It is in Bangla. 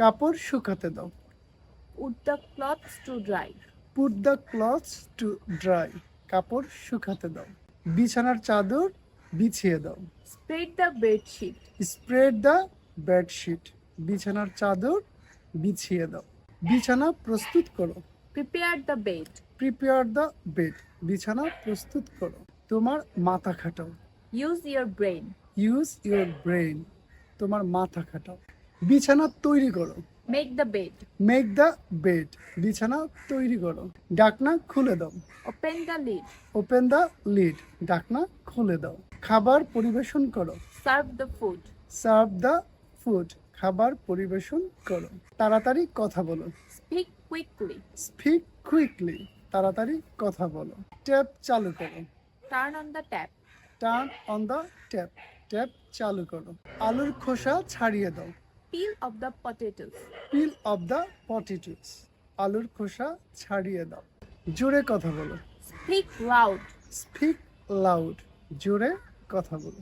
কাপড় শুকাতে দাও। Put the clothes to dry. Put the clothes to dry কাপড় শুকাতে দাও। বিছানার চাদর বিছিয়ে দাও। Spread the bed sheet. Spread the bedsheet বিছানার চাদর বিছিয়ে দাও। বিছানা প্রস্তুত করো। Prepare the bed prepare the bed বিছানা প্রস্তুত করো। তোমার মাথা খাটাও। Use your brain use your brain তোমার মাথা খাটাও। বিছানা তৈরি করো। Make the bed make the bed বিছানা তৈরি করো। ডাকনা খুলে দাও। Open the lid open the lid ডাকনা খুলে দাও। খাবার পরিবেশন করো। Serve the food serve the food খাবার পরিবেশন করো। তাড়াতাড়ি কথা বলো। Speak কুইকলি স্পিক কুইকলি তাড়াতাড়ি কথা বলো। ট্যাপ চালু করো। Turn on the tap. Turn on the tap tap চালু করো। আলুর খোসা ছাড়িয়ে দাও। Peel off the potatoes peel off the potatoes আলুর খোসা ছাড়িয়ে দাও। জোরে কথা বলো। স্পিক লাউড স্পিক লাউড জোরে কথা বলো।